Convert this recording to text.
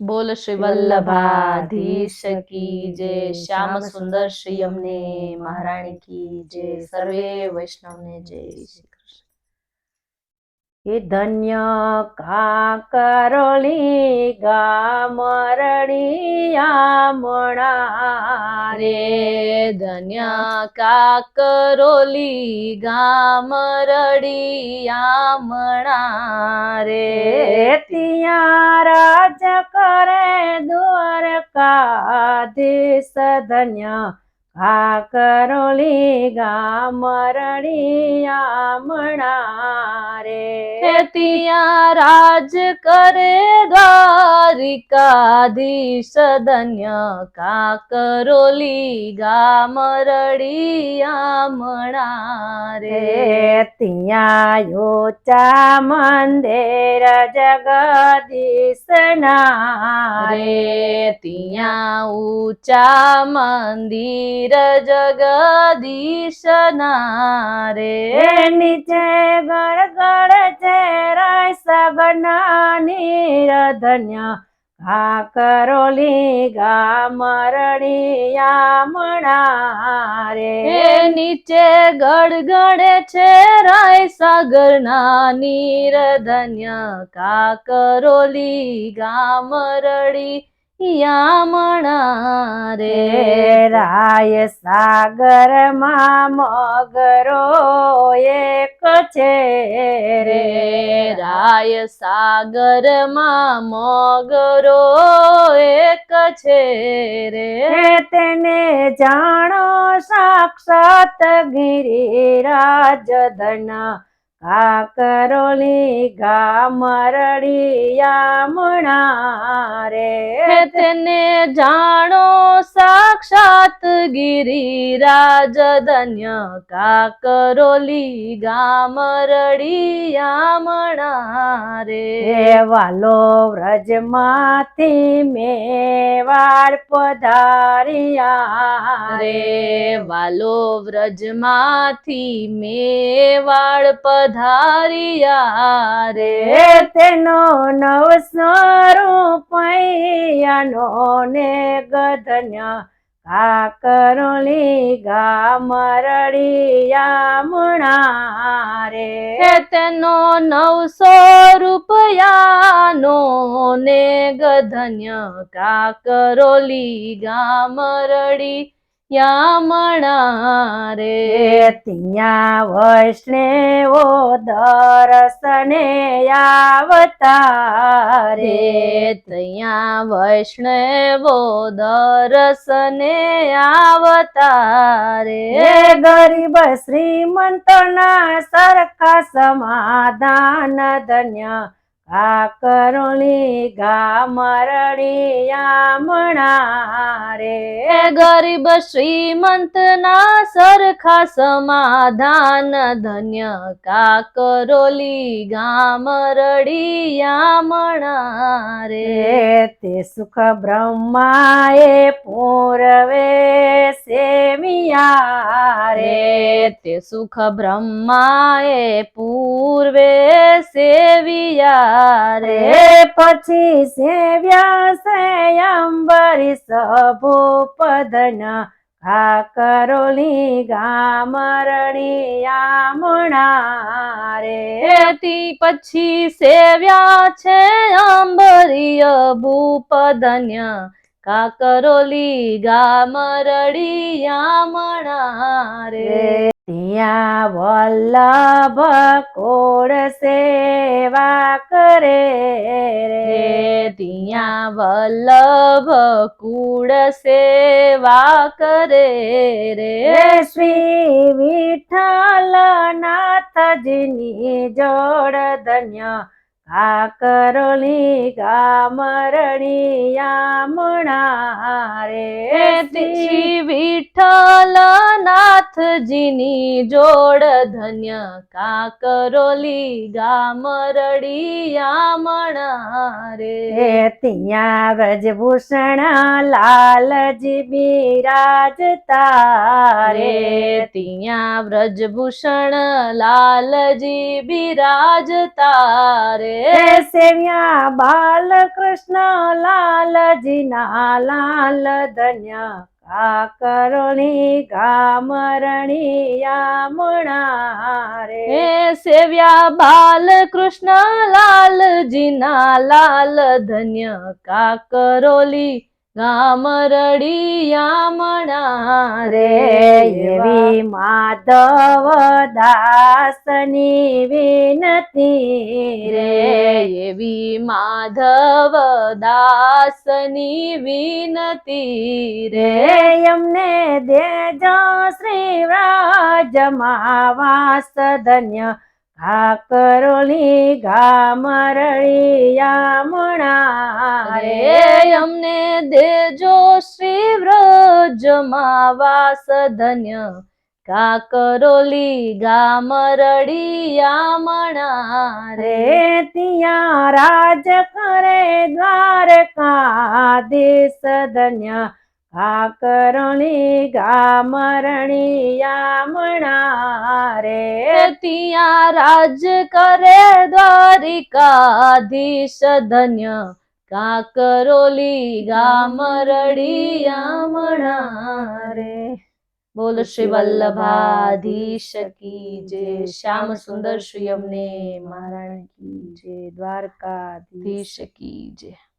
બોલ શ્રી વલ્લભાધીશ કી જય, શ્યામ સુંદર શ્રી અમને, મહારાણી કી જય, સર્વે વૈષ્ણવને જય શ્રી એ ધન્ય કાકરોલી ગામરડિયા મણા રે. ધન્ય કાકરોલી ગામ રડિયામણા રે રે. ત્યાં રાજ કરે દ્વારકાધીશ ધન્ય કાકરોલી ગામરડિયા મણા રે હે ત્યાં રાજ કરે દ્વારિકાધીશ ધન્ય. કાકરોલી ગામ રડિયામણા રે રે ત્યાં યોચા મંદિર જગદીશના રે. ત્યાં ઊંચા મંદિર જગદીશના રે નીચે ગળગળ છે રાય સગના નીરધન્ય કાકરોલી ગામરડિયા મણા હે રે નીચે ગડગડે છે રાય સાગરના નીર ધન્ય. કાકરોલી ગામ રડી યામણા રે? રાય સાગરમાં મગરો એક છે રે. રાય સાગરમાં મગરો એક છે રે. તેને જાણો સાક્ષાત ગિરિરાજ ધન કાકરોલી કરોલી ગા હે રે તેને જાણો સાક્ષાત ગિરિરાજ ધન્ય કાકરોલી કરોલી ગા રે વાલો વ્રજમાંથી મેવાડ પધારિયા. રે વાલો વ્રજમાંથી મેવાડ પધારિયા રે. રે તેનો નવ રૂપૈયાનો ને ગધન્ય કાકરોલી ગામરડિયા મણા મુણા રે તેનો નવસો રૂપિયાનો ને ગધન્ય કાકરોલી ગા રડી યામણા રે ત્યાં વૈષ્ણવો દર્શને આવતા રે રે ત્યાં વૈષ્ણવો દર્શને આવતા રે ગરીબ શ્રીમંતના સરખા સમાધાન ધન્ય કાકરોલી ગામરડિયા મણા હે રે ગરીબ શ્રીમંત ના સરખા સમાધાન ધન્ય કાકરોલી ગામ રડિયામણા રે. રે તે સુખ બ્રહ્માએ પૂરવે સેમિયા રે. રે તે સુખ બ્રહ્માએ પૂર્વે સેવિયા રે રે પછી સેવ્યા છે અંબરીશ ભૂપદન કાકરોલી ગામરડિયા મણા રે એથી પછી સેવ્યા છે અંબરીય ભૂપધન્ય કાકરોલી ગામરડી રે રે ત્યાં વલ્લભ કોળ સેવા કરે રે. ત્યાં વલ્લભ કુળ સેવા કરે રે. રે શ્રી વિઠ્ઠલ નાથજીની જોડ ધન્ય કાકરોલી ગામરડિયા મણા રે શ્રી વિઠ્ઠલ નાથજીની જોડ ધન્ય કાકરોલી ગામ રડિયામણા રે ત્યાં વ્રજભૂષણ લાલજી બિરાજતા રે ત્યાં વ્રજભૂષણ લાલજી બિરાજતા રે હે સેવ્યા બાલકૃષ્ણ લાલજી ના લાલ ધન્ય કાકરોણી ગામરણિયામણા રે. હે સેવ્યા બાલકૃષ્ણ લાલજીના લાલ ધન્ય કાકરોલી ગામ રડિયામણા રે એવી માધવ દાસની વિનતી રે. એવી માધવ દાસની વિનતી રે. રે એમને દેજો શ્રી વ્રજમાં વાસ ધન્ય કાકરોલી ગામરળિયામણા રે, અમને દેજો શ્રી વ્રજમાં વાસ ધન્ય. કાકરોલી ગામ રડિયામણા રે, ત્યાં રાજ કરે દ્વારકાધીશ ધન્ય. કાકરોલી ગામરણિયામણા રે ત્યાં રાજ કરે દ્વારિકાધીશ ધન્ય. કાકરોલી ગામ રડિયામણા રે બોલ શ્રી વલ્લભાધીશ કી જે શ્યામ સુંદર શ્રી અમને મહારાણ કી જે દ્વારકાધીશ ધીશ કી જય